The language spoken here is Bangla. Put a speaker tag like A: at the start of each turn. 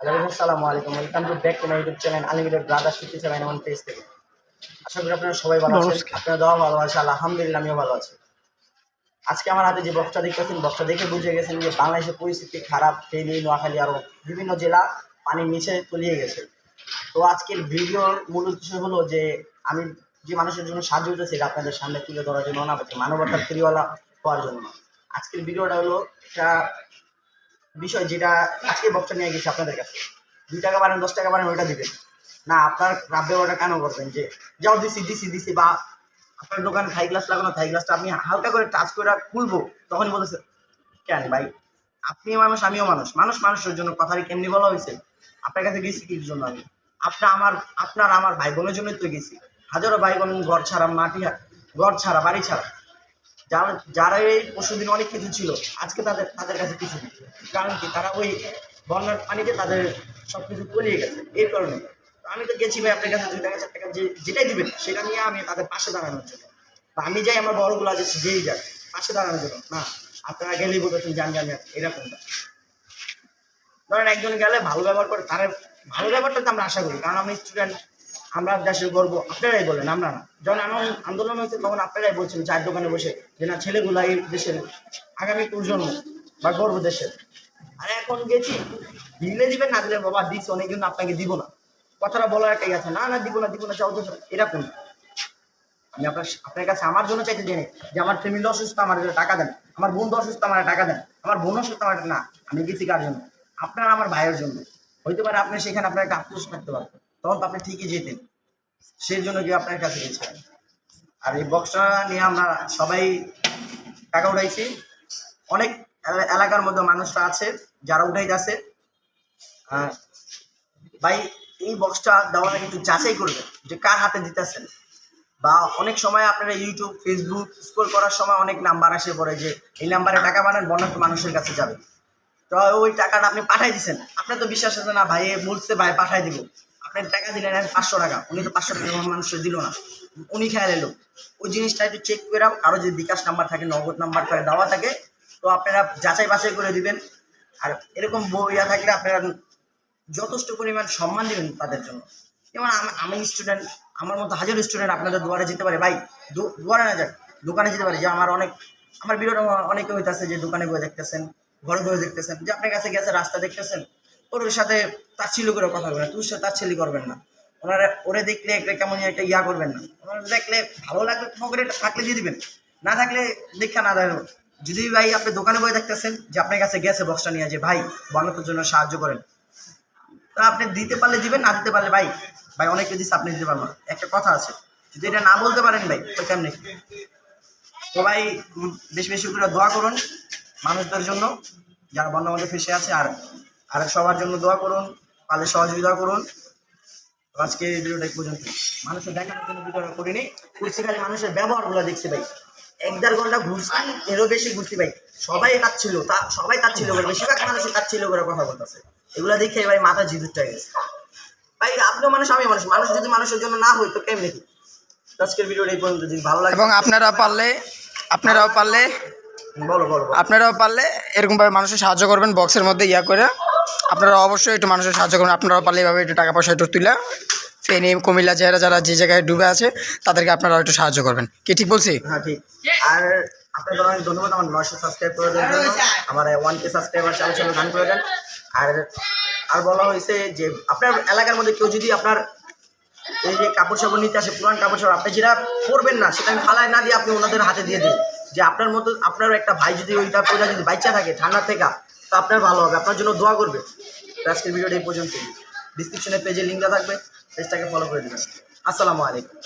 A: হ্যালো আসসালামু আলাইকুম। Welcome to back to my YouTube channel unlimited brothers fifty seven one page থেকে আশা করি আপনারা সবাই ভালো আছেন। আপনারা দেওয়া ভালো আছে আলহামদুলিল্লাহ আমিও ভালো আছি। আজকে আমার হাতে যে বক্সটা দেখতেছেন বক্সটা দেখে বুঝে গেছেন যে বাংলাদেশের পরিস্থিতি খারাপ ফেনী নোয়াখালী আরও বিভিন্ন জেলা পানির নিচে তলিয়ে গেছে। তো আজকের ভিডিওর মূল উদ্দেশ্য হলো যে আমি যে মানুষের জন্য সাহায্য করতেছি আপনাদের সামনে তুলে ধরার জন্য না মানবতার ফেরিওয়ালা হওয়ার জন্য। আজকের ভিডিওটা হলো একটা বিষয় যেটা আজকে বক্সটা নিয়ে গেছি আপনাদের কাছে। দুই টাকা বাড়েন দশ টাকা বাড়েন ওইটা দিবেন। না, আপনার রাব ব্যবহারটা কেন করবেন? যে যাও দিছি দিছি দিছি, বা আপনার দোকানে থাই গ্লাস লাগানো, থাই গ্লাসটা আপনি হালকা করে টাচ করে খুলবো। তখনই বলতেছে, কেন ভাই? আপনি মানুষ, আমিও মানুষ। মানুষ মানুষের জন্য কথাটি কেমনি বলা হয়েছে? আপনার কাছে গেছি কি জন্য আমি? আপনার আমার আপনার আমার ভাই বোনের জন্যই তো গেছি। হাজারো ভাই বোন ঘর ছাড়া, মাটি ঘর ছাড়া, বাড়ি ছাড়া। যারা যারা এই পরশুদিন অনেক কিছু ছিল আজকে তাদের তাদের কাছে কিছু নেই। কারণ কি? তারা ওই বন্যার পানিতে তাদের সব কিছু তলিয়ে গেছে। এই কারণে। আমি তো গেছি ভাই আপনার কাছে দুই টাকা চার টাকা যে যেটাই দিবেন সেটা নিয়ে আমি তাদের পাশে দাঁড়ানোর জন্য। বা আমি যাই আমার বড়গুলো আছে যেই যাক পাশে দাঁড়ানোর জন্য। না আপনারা গেলেই বলতেছেন জান জান জান, এরকমটা। ধরেন একজন গেলে ভালো ব্যবহার করে তার ভালো ব্যবহারটা তো আমরা আশা করি। কারণ আমি স্টুডেন্ট আমরা দেশের গর্ব, আপনারাই বলেন, আমরা না। যখন আন্দোলন হয়েছে, তখন আপনারাই বলছেন, চায়ের দোকানে বসে যে না, ছেলেগুলা এই দেশের আগামী প্রজন্ম বা গর্ব দেশের। আর এখন গেছি, দিলে দিবেন, না দিলে বাবা দিস অনেক জন্য আপনাকে দিব না। কথাটা বলার একটাই আছে, না না, দিব না দিব না চাও তো এরকম। আমি আপনার আপনার কাছে আমার জন্য চাইতে জেনে যে আমার ফ্যামিলি অসুস্থ, আমার টাকা দেন। আমার বন্ধু অসুস্থ, আমার টাকা দেন। আমার বোন অসুস্থ, আমার না, আমি গেছি কার জন্য? আপনার, আমার ভাইয়ের জন্য। হইতে পারে আপনি সেখানে আপনার একটা আক্রোশ থাকতে পারবেন। তখন তো আপনি ঠিকই যেতেন। সেই জন্য গিয়ে আপনার কাছে গেছিলেন আর এই বক্সটা নিয়ে আমরা সবাই টাকা উঠাইছি। অনেক এলাকার মধ্যে মানুষরা আছে যারা উঠাইতেছে। আহ, ভাই এই বক্সটা দেওয়ার আগে একটু যাচাই করবেন যে কার হাতে দিতেছেন। বা অনেক সময় আপনারা ইউটিউব ফেসবুক স্ক্রল করার সময় অনেক নাম্বার আসে পড়ে যে এই নাম্বারে টাকা বানান বন্যার্থ মানুষের কাছে যাবে। তো ওই টাকাটা আপনি পাঠাই দিচ্ছেন আপনার তো বিশ্বাস আছে না ভাই বলছে ভাই পাঠাই দিব। আপনি টাকা দিলেন পাঁচশো টাকা। উনি তো পাঁচশো টাকা মানুষের দিল না। উনি খেয়াল এলো। ওই জিনিসটা একটু চেক করে কারও যে বিকাশ নাম্বার থাকে, নগদ নাম্বার করে দেওয়া থাকে, তো আপনারা যাচাই বাছাই করে দিবেন। আর এরকম বইয়া থাকলে আপনারা যথেষ্ট পরিমাণ সম্মান দিবেন তাদের জন্য। যেমন আমি স্টুডেন্ট আমার মতো হাজার স্টুডেন্ট আপনাদের দুয়ারে যেতে পারে। ভাই দুয়ারে না যাক, দোকানে যেতে পারে। যে আমার অনেক আমার ভিডিওটা অনেকে হইতেছে যে দোকানে বয়ে দেখতেছেন, ঘরে বয়ে দেখতেছেন। যে আপনার কাছে গেছে, রাস্তা দেখতেছেন। ওর সাথে তাচ্ছিল্য করে কথা বলবেন না, তুই সাথে তাচ্ছিল্য করবেন না। ওনারা, ওরে দেখলে একটা কেমন একটা ইয়া করবেন না। ওনারা দেখলে ভালো লাগলে পকেটে থাকলে দিয়ে দিবেন, না থাকলে দেখা না দেখো যদি ভাই আপনি দোকানে বয়ে দেখতেছেন যে আপনার কাছে গেছে বক্সটা নিয়ে যে ভাই, বানানোর জন্য সাহায্য করেন। তা আপনি দিতে পারলে দিবেন, না দিতে পারলে ভাই ভাই অনেকে দিচ্ছে আপনি দিতে পারবেন। একটা কথা আছে, যদি এটা না বলতে পারেন ভাই, তো কেমনি? তো ভাই, বেশি বেশি করে দোয়া করুন মানুষদের জন্য, যারা বন্যার মধ্যে ফেসে আছে, আর আর সবার জন্য দোয়া করুন পালে সহযোগিতা করুন। আজকে এই ভিডিওটা পর্যন্ত মানুষের দেখানোর জন্য ভিডিওটা করিনি। ঘুরছি খালি মানুষের ব্যবহারগুলো দেখছি ভাই। এক দেড় ঘণ্টা ঘুরছি এরও বেশি ঘুরছি ভাই। সবাই তার ছিল তা সবাই তার ছিল করে বেশিরভাগ মানুষই তার ছিল করে কথা বলতেছে। এগুলো দেখে ভাই মাথা জিদুরটা গেছে ভাই আপনিও মানুষ আমি মানুষ। মানুষ যদি মানুষের জন্য না হই তো কেমনি কি? আজকের ভিডিওটা এই পর্যন্ত। যদি ভালো লাগে
B: এবং আপনারা পারলে আপনারাও পারলে
A: বলো বলো বলো।
B: আপনারাও পারলে এরকমভাবে মানুষের সাহায্য করবেন বক্সের মধ্যে ইয়া করে। আপনারা অবশ্যই একটু মানুষের সাহায্য করবেন আপনারাও পারলে এভাবে একটু টাকা পয়সা একটু তুলে ফেনী কুমিল্লা যারা যারা যে জায়গায় ডুবে আছে, তাদেরকে আপনারা একটু সাহায্য করবেন। কি ঠিক বলছি?
A: হ্যাঁ ঠিক। আর আপনাদের ধন্যবাদ, আমার নয়শো সাবস্ক্রাইব করে আমার ওয়ান সাবস্ক্রাইবার চ্যানেল চ্যানেল গান করে দেন। আর আর বলা হয়েছে যে, আপনার এলাকার মধ্যে কেউ যদি আপনার এই যে কাপড় সাপড় নিতে আসে, পুরান কাপড় সাপড় আপনি যেটা পরবেন না, সেটা আমি ফালায় না দিয়ে আপনি ওনাদের হাতে দিয়ে দিন যে আপনার মতো আপনার একটা ভাই যদি ওইটা পয়সা যদি বাচ্চা থাকে, ঠান্ডা থেকে তো আপনার ভালো হবে, আপনার জন্য দোয়া করবে। আজকের ভিডিওটা এই পর্যন্ত ডিসক্রিপশনে পেজে লিঙ্ক দেওয়া থাকবে পেজটাকে ফলো করে দেবেন। আসসালামু আলাইকুম।